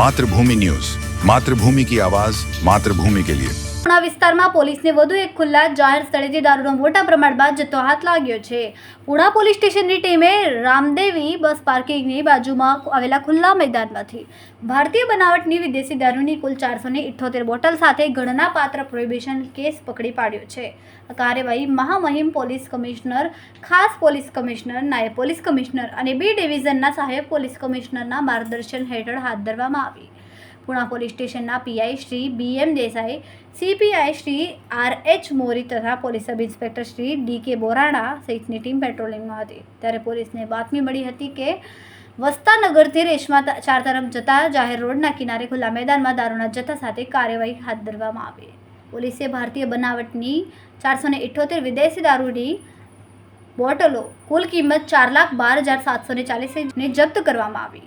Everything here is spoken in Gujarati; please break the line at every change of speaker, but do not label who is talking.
માતૃભૂમિ ન્યૂઝ માતૃભૂમિ કી આવાજ માતૃભૂમિ કે લિયે.
આ વિસ્તારમાં પોલીસને વધુ એક ખુલ્લા જાહેર સ્થળેથી દારૂનો મોટા પ્રમાણમાં જથ્થો હાથ લાગ્યો છે. પુણા પોલીસ સ્ટેશનની ટીમે રામદેવી બસ પાર્કિંગની બાજુમાં આવેલા ખુલ્લા મેદાનમાંથી ભારતીય બનાવટની વિદેશી દારૂની કુલ ચારસો ઇઠ્ઠોતેર બોટલ સાથે ગણનાપાત્ર પ્રોહિબિશન કેસ પકડી પાડ્યો છે. આ કાર્યવાહી મહામહિમ પોલીસ કમિશનર, ખાસ પોલીસ કમિશનર, નાયબ પોલીસ કમિશનર અને બી ડિવિઝનના સહાયક પોલીસ કમિશનરના માર્ગદર્શન હેઠળ હાથ ધરવામાં આવી. પુણા પોલીસ સ્ટેશનના PI Shri B M Desai, CPI Shri R H Mori તથા police sub inspector Shri D K Borana સહિતની ટીમ પેટ્રોલિંગમાં હતી. ત્યારે પોલીસને બાતમી મળી હતી કે વસ્તાનગરથી રેશમા ચાર તરફ જતા જાહેર રોડના કિનારે ખુલ્લા મેદાનમાં દારૂના જથ્થા સાથે કાર્યવાહી હાથ ધરવામાં આવી. પોલીસે ભારતીય બનાવટની ચારસો ને ઇઠ્ઠોતેર વિદેશી દારૂની બોટલો કુલ કિંમત ચાર લાખ બાર હજાર સાતસો ને ચાલીસને જપ્ત કરવામાં આવી.